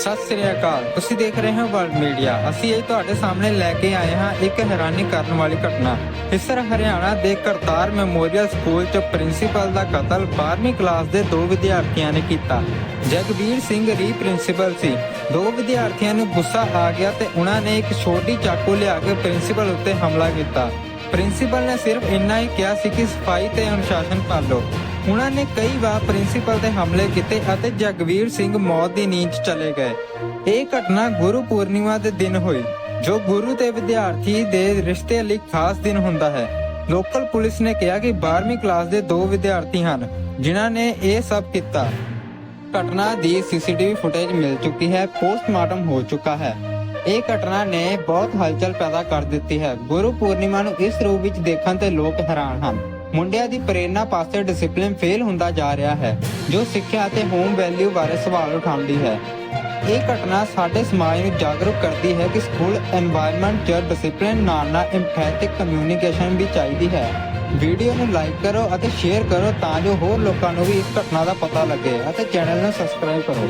ਸਤਿ ਸ੍ਰੀ ਅਕਾਲ। ਤੁਸੀਂ ਦੇਖ ਰਹੇ ਹੋ ਵਰਲਡ ਮੀਡੀਆ। ਅਸੀਂ ਇਹ ਤੁਹਾਡੇ ਸਾਹਮਣੇ ਲੈ ਕੇ ਆਏ ਹਾਂ ਇੱਕ ਹੈਰਾਨੀ ਕਰਨ ਵਾਲੀ ਘਟਨਾ। ਹਿੱਸਰ ਹਰਿਆਣਾ ਦੇ ਕਰਤਾਰ ਮੈਮੋਰੀਅਲ ਸਕੂਲ 'ਚ ਪ੍ਰਿੰਸੀਪਲ ਦਾ ਕਤਲ 12ਵੀਂ ਕਲਾਸ ਦੇ ਦੋ ਵਿਦਿਆਰਥੀਆਂ ਨੇ ਕੀਤਾ। ਜਗਵੀਰ ਸਿੰਘ ਰੀ ਪ੍ਰਿੰਸੀਪਲ ਸੀ। ਦੋ ਵਿਦਿਆਰਥੀਆਂ ਨੂੰ ਗੁੱਸਾ ਆ ਗਿਆ ਤੇ ਉਹਨਾਂ ਨੇ ਇੱਕ ਛੋਟੀ ਚਾਕੂ ਲਿਆ ਕੇ ਪ੍ਰਿੰਸੀਪਲ ਉੱਤੇ ਹਮਲਾ ਕੀਤਾ। ਪ੍ਰਿੰਸੀਪਲ ਨੇ ਸਿਰਫ ਇੰਨਾ ਹੀ ਕਿਹਾ ਸੀ ਕਿ ਸਫ਼ਾਈ ਤੇ ਅਨੁਸ਼ਾਸਨ ਪਾਲੋ ਉਹਨਾਂ ਨੇ ਕਈ ਵਾਰ ਪ੍ਰਿੰਸੀਪਲ ਤੇ ਹਮਲੇ ਕੀਤੇ ਅਤੇ ਜਗਵੀਰ ਸਿੰਘ ਮੌਤ ਦੀ ਨੀਂਦ ਚਲੇ ਗਏ। ਇਹ ਘਟਨਾ ਗੁਰੂ ਪੂਰਨਿਮਾ ਦੇ ਦਿਨ ਹੋਈ, ਜੋ ਗੁਰੂ ਤੇ ਵਿਦਿਆਰਥੀ ਦੇ ਰਿਸ਼ਤੇ ਲਈ ਖਾਸ ਦਿਨ ਹੁੰਦਾ ਹੈ। ਲੋਕਲ ਪੁਲਿਸ ਨੇ ਕਿਹਾ ਕਿ 12ਵੀਂ ਕਲਾਸ ਦੇ ਦੋ ਵਿਦਿਆਰਥੀ ਹਨ, ਜਿਨ੍ਹਾਂ ਨੇ ਇਹ ਸਭ ਕੀਤਾ। ਘਟਨਾ ਦੀ ਸੀਸੀਟੀਵੀ ਫੁਟੇਜ ਮਿਲ ਚੁੱਕੀ ਹੈ, ਪੋਸਟਮਾਰਟਮ ਹੋ ਚੁੱਕਾ ਹੈ। ਇਹ ਘਟਨਾ ਨੇ ਬਹੁਤ ਹਲਚਲ ਪੈਦਾ ਕਰ ਦਿੱਤੀ ਹੈ। ਗੁਰੂ ਪੂਰਨਿਮਾ ਨੂੰ ਇਸ ਰੂਪ ਵਿੱਚ ਦੇਖਣ ਤੇ ਲੋਕ ਹੈਰਾਨ ਹਨ। ਮੁੰਡਿਆਂ ਦੀ ਪ੍ਰੇਰਣਾ ਪਾਸੇ ਡਿਸਪਲਿਨ ਫੇਲ ਹੁੰਦਾ ਜਾ ਰਿਹਾ ਹੈ, ਜੋ ਸਿੱਖਿਆ ਅਤੇ ਹੋਮ ਵੈਲਿਊ ਬਾਰੇ ਸਵਾਲ ਉਠਾਉਂਦੀ ਹੈ। ਇਹ ਘਟਨਾ ਸਾਡੇ ਸਮਾਜ ਨੂੰ ਜਾਗਰੂਕ ਕਰਦੀ ਹੈ ਕਿ ਸਕੂਲ এনवायरमेंट ਚ ਡਿਸਪਲਿਨ ਨਾਲ ਨਾਲ ਇੰਪੈਥਿਕ ਕਮਿਊਨੀਕੇਸ਼ਨ ਵੀ ਚਾਹੀਦੀ ਹੈ। ਵੀਡੀਓ ਨੂੰ ਲਾਈਕ ਕਰੋ ਅਤੇ ਸ਼ੇਅਰ ਕਰੋ ਤਾਂ ਜੋ ਹੋਰ ਲੋਕਾਂ ਨੂੰ ਵੀ ਇਸ ਘਟਨਾ ਦਾ ਪਤਾ ਲੱਗੇ ਅਤੇ ਚੈਨਲ ਨੂੰ ਸਬਸਕ੍ਰਾਈਬ ਕਰੋ।